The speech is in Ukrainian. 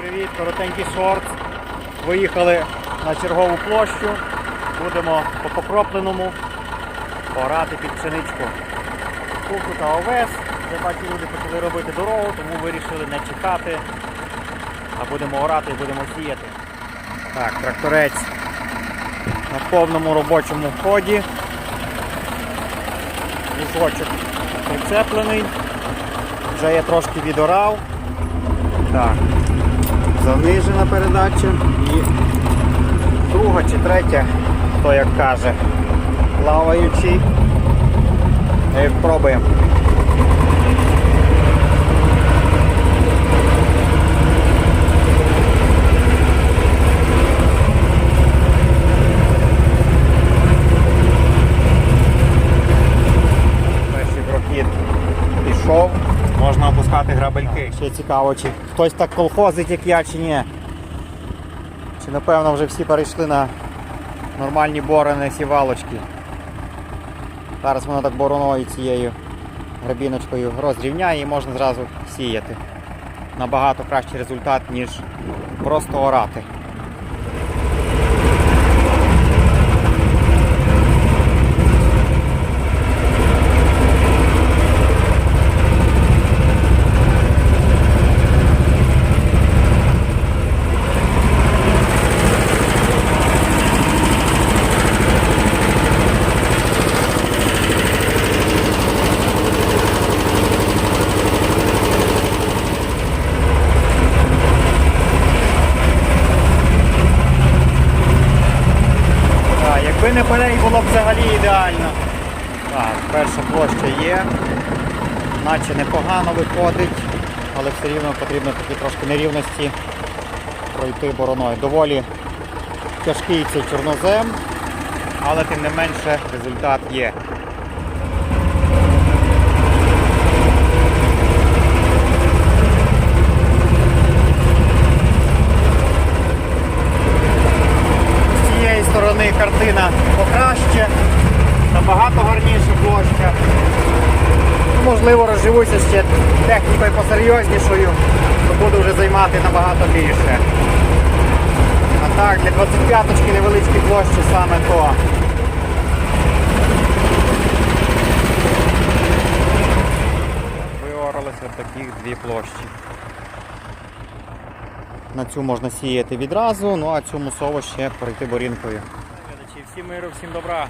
привіт! Коротенький шорт. Виїхали на чергову площу. Будемо по покропленому порати під пшеничку. Був тут овес, де бачу, люди почали робити дорогу, тому вирішили не чекати, а будемо орати і будемо сіяти. Так, тракторець на повному робочому ході. Візочок прицеплений. Вже я трошки відорав. Так. Занижена передача і друга чи третя, хто як каже, плаваючий. Пробуємо. Перший прохід пішов, можна опускати грабельки. Ще цікаво, чи хтось так колхозить, як я, чи ні. Чи напевно вже всі перейшли на нормальні борони сівалочки. Зараз воно так бороною цією грабіночкою розрівняє і можна зразу сіяти. Набагато кращий результат, ніж просто орати. Так, якби не полей, було б взагалі ідеально. Так, перша площа є. Наче непогано виходить, але все рівно потрібно такі трошки нерівності пройти бороною. Доволі тяжкий цей чорнозем, але тим не менше результат є. Сторони покраще, набагато гарніша площа. Можливо, розживуся ще технікою посерйознішою, то буду вже займати набагато більше. А так, для 25-ки невеличкі площі саме то. Виоралися таких дві площі. На цю можна сіяти відразу, ну а цю мусово ще пройти борінкою. Всім миру, всім добра.